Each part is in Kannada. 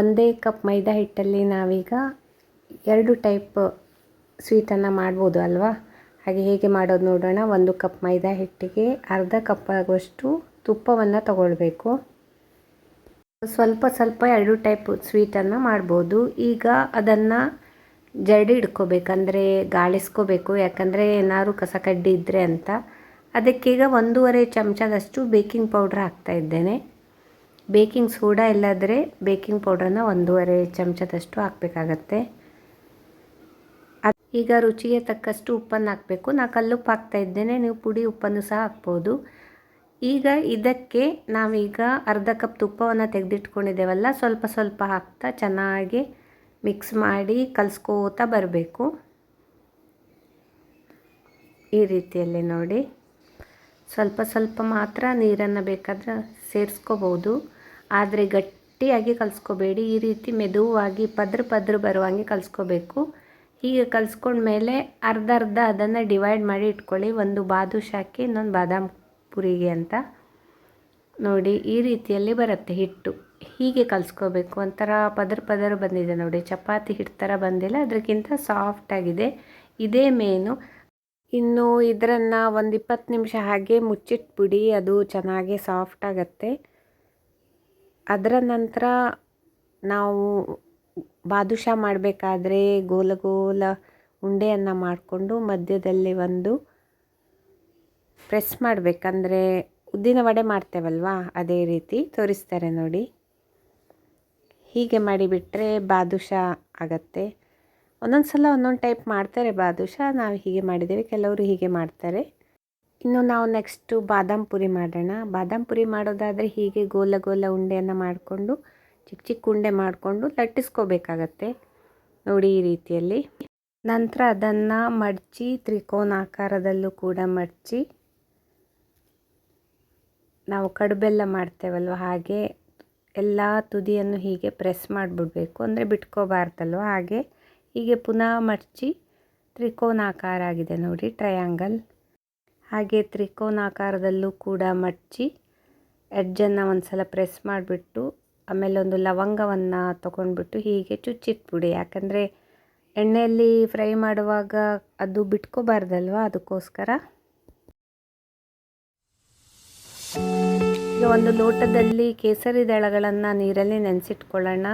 ಒಂದೇ ಕಪ್ ಮೈದಾ ಹಿಟ್ಟಲ್ಲಿ ನಾವೀಗ ಎರಡು ಟೈಪ್ ಸ್ವೀಟನ್ನು ಮಾಡ್ಬೋದು ಅಲ್ವಾ? ಹಾಗೆ ಹೇಗೆ ಮಾಡೋದು ನೋಡೋಣ. ಒಂದು ಕಪ್ ಮೈದಾ ಹಿಟ್ಟಿಗೆ ಅರ್ಧ ಕಪ್ ಆಗುವಷ್ಟು ತುಪ್ಪವನ್ನು ತಗೊಳ್ಬೇಕು. ಸ್ವಲ್ಪ ಸ್ವಲ್ಪ ಎರಡು ಟೈಪ್ ಸ್ವೀಟನ್ನು ಮಾಡ್ಬೋದು. ಈಗ ಅದನ್ನು ಜಡಿ ಇಟ್ಕೋಬೇಕಂದ್ರೆ ಗಾಳಿಸ್ಕೋಬೇಕು. ಯಾಕಂದರೆ ಏನಾದ್ರು ಕಸ ಕಡ್ಡಿ ಇದ್ದರೆ ಅಂತ. ಅದಕ್ಕೀಗ ಒಂದೂವರೆ ಚಮಚದಷ್ಟು ಬೇಕಿಂಗ್ ಪೌಡ್ರ್ ಹಾಕ್ತಾ ಇದ್ದೇನೆ. ಬೇಕಿಂಗ್ ಸೋಡಾ ಇಲ್ಲಾದರೆ ಬೇಕಿಂಗ್ ಪೌಡ್ರನ್ನ ಒಂದೂವರೆ ಚಮಚದಷ್ಟು ಹಾಕಬೇಕಾಗತ್ತೆ. ಈಗ ರುಚಿಗೆ ತಕ್ಕಷ್ಟು ಉಪ್ಪನ್ನು ಹಾಕಬೇಕು. ನಾ ಕಲ್ಲುಪ್ಪು ಹಾಕ್ತಾ ಇದ್ದೇನೆ, ನೀವು ಪುಡಿ ಉಪ್ಪನ್ನು ಸಹ ಹಾಕ್ಬೋದು. ಈಗ ಇದಕ್ಕೆ ನಾವೀಗ ಅರ್ಧ ಕಪ್ ತುಪ್ಪವನ್ನು ತೆಗೆದಿಟ್ಕೊಂಡಿದ್ದೇವಲ್ಲ, ಸ್ವಲ್ಪ ಸ್ವಲ್ಪ ಹಾಕ್ತಾ ಚೆನ್ನಾಗಿ ಮಿಕ್ಸ್ ಮಾಡಿ ಕಲಸ್ಕೋತಾ ಬರಬೇಕು. ಈ ರೀತಿಯಲ್ಲಿ ನೋಡಿ. ಸ್ವಲ್ಪ ಸ್ವಲ್ಪ ಮಾತ್ರ ನೀರನ್ನು ಬೇಕಾದ್ರೆ ಸೇರಿಸ್ಕೋಬೋದು. ಆದರೆ ಗಟ್ಟಿಯಾಗಿ ಕಲಿಸ್ಕೋಬೇಡಿ. ಈ ರೀತಿ ಮೆದುವಾಗಿ ಪದ್ರ ಪದ್ರ ಬರುವಂಗೆ ಕಲಿಸ್ಕೋಬೇಕು. ಹೀಗೆ ಕಲಿಸ್ಕೊಂಡ್ಮೇಲೆ ಅರ್ಧ ಅರ್ಧ ಅದನ್ನು ಡಿವೈಡ್ ಮಾಡಿ ಇಟ್ಕೊಳ್ಳಿ. ಒಂದು ಬಾದುಷಾಕ್ಕೆ ಇನ್ನೊಂದು ಬಾದಾಮ್ ಪುರಿಗೆ ಅಂತ. ನೋಡಿ, ಈ ರೀತಿಯಲ್ಲಿ ಬರುತ್ತೆ ಹಿಟ್ಟು. ಹೀಗೆ ಕಲಿಸ್ಕೋಬೇಕು. ಒಂಥರ ಪದರ ಪದರ ಬಂದಿದೆ ನೋಡಿ. ಚಪಾತಿ ಹಿಟ್ಟು ಥರ ಬಂದಿಲ್ಲ. ಅದಕ್ಕಿಂತ ಸಾಫ್ಟಾಗಿದೆ ಇದೇ ಮೇನು ಇನ್ನು ಇದರನ್ನು ಒಂದು ಇಪ್ಪತ್ತು ನಿಮಿಷ ಹಾಗೆ ಮುಚ್ಚಿಟ್ಬಿಡಿ. ಅದು ಚೆನ್ನಾಗಿ ಸಾಫ್ಟ್ ಆಗುತ್ತೆ. ಅದರ ನಂತರ ನಾವು ಬಾದುಷ ಮಾಡಬೇಕಾದ್ರೆ ಗೋಲ ಗೋಲ ಉಂಡೆಯನ್ನು ಮಾಡಿಕೊಂಡು ಮಧ್ಯದಲ್ಲಿ ಒಂದು ಪ್ರೆಸ್ ಮಾಡಬೇಕಂದ್ರೆ ಉದ್ದಿನ ವಡೆ ಮಾಡ್ತೇವಲ್ವಾ? ಅದೇ ರೀತಿ ತೋರಿಸ್ತಾರೆ ನೋಡಿ. ಹೀಗೆ ಮಾಡಿಬಿಟ್ರೆ ಬಾದುಷ ಆಗತ್ತೆ. ಒಂದೊಂದು ಸಲ ಒಂದೊಂದು ಟೈಪ್ ಮಾಡ್ತಾರೆ ಬಾದುಷ. ನಾವು ಹೀಗೆ ಮಾಡಿದ್ದೇವೆ. ಕೆಲವರು ಹೀಗೆ ಮಾಡ್ತಾರೆ. ಇನ್ನು ನಾವು ನೆಕ್ಸ್ಟು ಬಾದಾಮ್ ಪುರಿ ಮಾಡೋಣ. ಬಾದಾಮ್ ಪುರಿ ಮಾಡೋದಾದರೆ ಹೀಗೆ ಗೋಲ ಗೋಲ ಉಂಡೆಯನ್ನು ಮಾಡಿಕೊಂಡು ಚಿಕ್ಕ ಚಿಕ್ಕ ಉಂಡೆ ಮಾಡಿಕೊಂಡು ಲಟ್ಟಿಸ್ಕೋಬೇಕಾಗತ್ತೆ ನೋಡಿ ಈ ರೀತಿಯಲ್ಲಿ. ನಂತರ ಅದನ್ನು ಮಡಚಿ ತ್ರಿಕೋನಾಕಾರದಲ್ಲೂ ಕೂಡ ಮಡಚಿ, ನಾವು ಕಡುಬೆಲ್ಲ ಮಾಡ್ತೇವಲ್ವ ಹಾಗೆ ಎಲ್ಲ ತುದಿಯನ್ನು ಹೀಗೆ ಪ್ರೆಸ್ ಮಾಡಿಬಿಡ್ಬೇಕು. ಅಂದರೆ ಬಿಟ್ಕೋಬಾರ್ದಲ್ವ ಹಾಗೆ. ಹೀಗೆ ಪುನಃ ಮಡಚಿ ತ್ರಿಕೋನಾಕಾರ ಆಗಿದೆ ನೋಡಿ ಟ್ರಯಾಂಗಲ್ ಹಾಗೆ ತ್ರಿಕೋನಾಕಾರದಲ್ಲೂ ಕೂಡ ಮಡಚಿ ಎಡ್ಜನ್ನು ಒಂದು ಸಲ ಪ್ರೆಸ್ ಮಾಡಿಬಿಟ್ಟು, ಆಮೇಲೆ ಒಂದು ಲವಂಗವನ್ನು ತೊಗೊಂಡ್ಬಿಟ್ಟು ಹೀಗೆ ಚುಚ್ಚಿಟ್ಬಿಡಿ. ಯಾಕಂದರೆ ಎಣ್ಣೆಯಲ್ಲಿ ಫ್ರೈ ಮಾಡುವಾಗ ಅದು ಬಿಟ್ಕೋಬಾರ್ದಲ್ವ ಅದಕ್ಕೋಸ್ಕರ? ಈಗ ಒಂದು ಲೋಟದಲ್ಲಿ ಕೇಸರಿ ದಳಗಳನ್ನು ನೀರಲ್ಲಿ ನೆನೆಸಿಟ್ಕೊಳ್ಳೋಣ.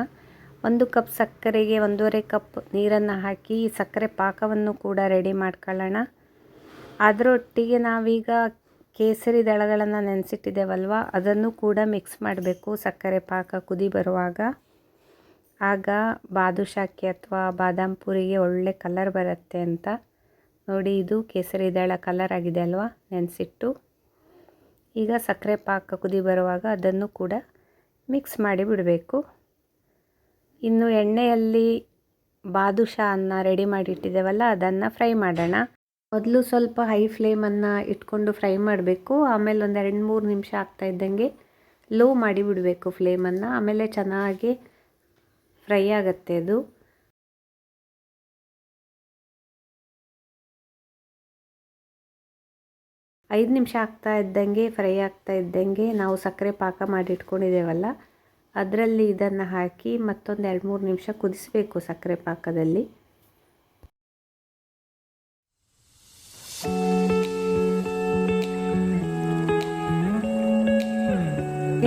ಒಂದು ಕಪ್ ಸಕ್ಕರೆಗೆ ಒಂದೂವರೆ ಕಪ್ ನೀರನ್ನು ಹಾಕಿ ಸಕ್ಕರೆ ಪಾಕವನ್ನು ಕೂಡ ರೆಡಿ ಮಾಡ್ಕೊಳ್ಳೋಣ. ಅದರೊಟ್ಟಿಗೆ ನಾವೀಗ ಕೇಸರಿ ದಳಗಳನ್ನು ನೆನೆಸಿಟ್ಟಿದ್ದೇವಲ್ವ? ಅದನ್ನು ಕೂಡ ಮಿಕ್ಸ್ ಮಾಡಬೇಕು. ಸಕ್ಕರೆ ಪಾಕ ಕುದಿ ಬರುವಾಗ. ಆಗ ಬಾದುಷಾಕ್ಕೆ ಅಥವಾ ಬಾದಾಮ್ ಪುರಿಗೆ ಒಳ್ಳೆ ಕಲರ್ ಬರುತ್ತೆ ಅಂತ ನೋಡಿ ಇದು ಕೇಸರಿ ದಳ ಕಲರ್ ಆಗಿದೆ ಅಲ್ವಾ? ನೆನೆಸಿಟ್ಟು. ಈಗ ಸಕ್ಕರೆ ಪಾಕ ಕುದಿ ಬರುವಾಗ ಅದನ್ನು ಕೂಡ ಮಿಕ್ಸ್ ಮಾಡಿ ಬಿಡಬೇಕು. ಇನ್ನು ಎಣ್ಣೆಯಲ್ಲಿ ಬಾದುಷಾ ಅನ್ನ ರೆಡಿ ಮಾಡಿ ಇಟ್ಟಿದ್ದೇವಲ್ಲ ಅದನ್ನು ಫ್ರೈ ಮಾಡೋಣ. ಮೊದಲು ಸ್ವಲ್ಪ ಹೈ ಫ್ಲೇಮನ್ನು ಇಟ್ಕೊಂಡು ಫ್ರೈ ಮಾಡಬೇಕು. ಆಮೇಲೆ ಒಂದು ಎರಡು ಮೂರು ನಿಮಿಷ ಆಗ್ತಾ ಇದ್ದಂಗೆ ಲೋ ಮಾಡಿ ಬಿಡಬೇಕು ಫ್ಲೇಮನ್ನು ಆಮೇಲೆ ಚೆನ್ನಾಗಿ ಫ್ರೈ ಆಗುತ್ತೆ ಅದು. ಐದು ನಿಮಿಷ ಆಗ್ತಾ ಇದ್ದಂಗೆ ಫ್ರೈ ಆಗ್ತಾ ಇದ್ದಂಗೆ ನಾವು ಸಕ್ಕರೆ ಪಾಕ ಮಾಡಿ ಇಟ್ಕೊಂಡಿದ್ದೇವಲ್ಲ ಅದರಲ್ಲಿ ಇದನ್ನು ಹಾಕಿ ಮತ್ತೊಂದು ಎರಡು ಮೂರು ನಿಮಿಷ ಕುದಿಸಬೇಕು ಸಕ್ಕರೆ ಪಾಕದಲ್ಲಿ.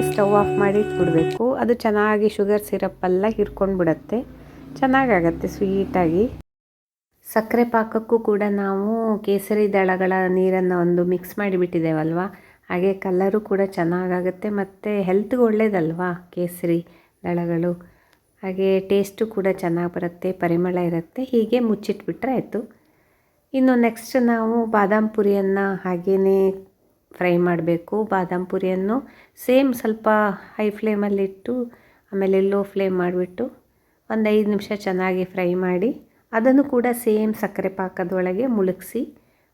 ಸ್ಟವ್ ಆಫ್ ಮಾಡಿ ಇಟ್ಬಿಡಬೇಕು ಅದು ಚೆನ್ನಾಗಿ ಶುಗರ್ ಸಿರಪ್ಪೆಲ್ಲ ಹಿಡ್ಕೊಂಡು ಬಿಡುತ್ತೆ ಚೆನ್ನಾಗಾಗತ್ತೆ, ಸ್ವೀಟಾಗಿ. ಸಕ್ಕರೆ ಪಾಕಕ್ಕೂ ಕೂಡ ನಾವು ಕೇಸರಿ ದಳಗಳ ನೀರನ್ನು ಒಂದು ಮಿಕ್ಸ್ ಮಾಡಿಬಿಟ್ಟಿದ್ದೇವಲ್ವ? ಹಾಗೆ ಕಲರು ಕೂಡ ಚೆನ್ನಾಗಾಗುತ್ತೆ ಮತ್ತು ಹೆಲ್ತ್ಗೆ ಒಳ್ಳೇದಲ್ವಾ ಕೇಸರಿ ದಳಗಳು? ಹಾಗೆ ಟೇಸ್ಟು ಕೂಡ ಚೆನ್ನಾಗಿ ಬರುತ್ತೆ, ಪರಿಮಳ ಇರುತ್ತೆ, ಹೀಗೆ ಮುಚ್ಚಿಟ್ಬಿಟ್ರೆ ಆಯಿತು. ಇನ್ನು ನೆಕ್ಸ್ಟ್ ನಾವು ಬಾದಾಮ್ ಪುರಿಯನ್ನು ಹಾಗೇ ಫ್ರೈ ಮಾಡಬೇಕು. ಬಾದಾಮ್ ಪುರಿಯನ್ನು ಸೇಮ್ ಸ್ವಲ್ಪ ಹೈ ಫ್ಲೇಮಲ್ಲಿಟ್ಟು ಆಮೇಲೆ ಲೋ ಫ್ಲೇಮ್ ಮಾಡಿಬಿಟ್ಟು ಒಂದು ಐದು ನಿಮಿಷ ಚೆನ್ನಾಗಿ ಫ್ರೈ ಮಾಡಿ, ಅದನ್ನು ಕೂಡ ಸೇಮ್ ಸಕ್ಕರೆ ಪಾಕದೊಳಗೆ ಮುಳುಗಿಸಿ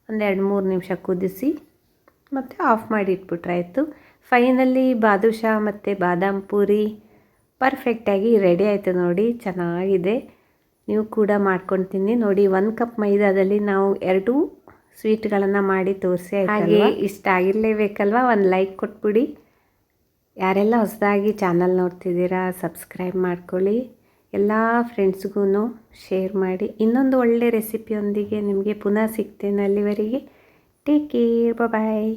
ಒಂದು ಎರಡು ಮೂರು ನಿಮಿಷ ಕುದಿಸಿ ಮತ್ತು ಆಫ್ ಮಾಡಿ ಇಟ್ಬಿಟ್ರೆ ಆಯಿತು. ಫೈನಲಿ ಬಾದುಷಾ ಮತ್ತು ಬಾದಾಮ್ ಪೂರಿ ಪರ್ಫೆಕ್ಟಾಗಿ ರೆಡಿ ಆಯಿತು ನೋಡಿ, ಚೆನ್ನಾಗಿದೆ. ನೀವು ಕೂಡ ಮಾಡ್ಕೊಂಡು ತಿನ್ನಿ. ನೋಡಿ, ಒಂದು ಕಪ್ ಮೈದಾದಲ್ಲಿ ನಾವು ಎರಡು ಸ್ವೀಟ್ಗಳನ್ನು ಮಾಡಿ ತೋರಿಸಿ ಹಾಗೆ ಇಷ್ಟ ಆಗಿರಲೇಬೇಕಲ್ವ? ಒಂದು ಲೈಕ್ ಕೊಟ್ಬಿಡಿ. ಯಾರೆಲ್ಲ ಹೊಸದಾಗಿ ಚಾನಲ್ ನೋಡ್ತಿದ್ದೀರಾ, ಸಬ್ಸ್ಕ್ರೈಬ್ ಮಾಡ್ಕೊಳ್ಳಿ. ಎಲ್ಲ ಫ್ರೆಂಡ್ಸ್ಗೂ ಶೇರ್ ಮಾಡಿ. ಇನ್ನೊಂದು ಒಳ್ಳೆ ರೆಸಿಪಿಯೊಂದಿಗೆ ನಿಮಗೆ ಪುನಃ ಸಿಗ್ತೇನೆ ಅಲ್ಲಿವರೆಗೆ. Take care bye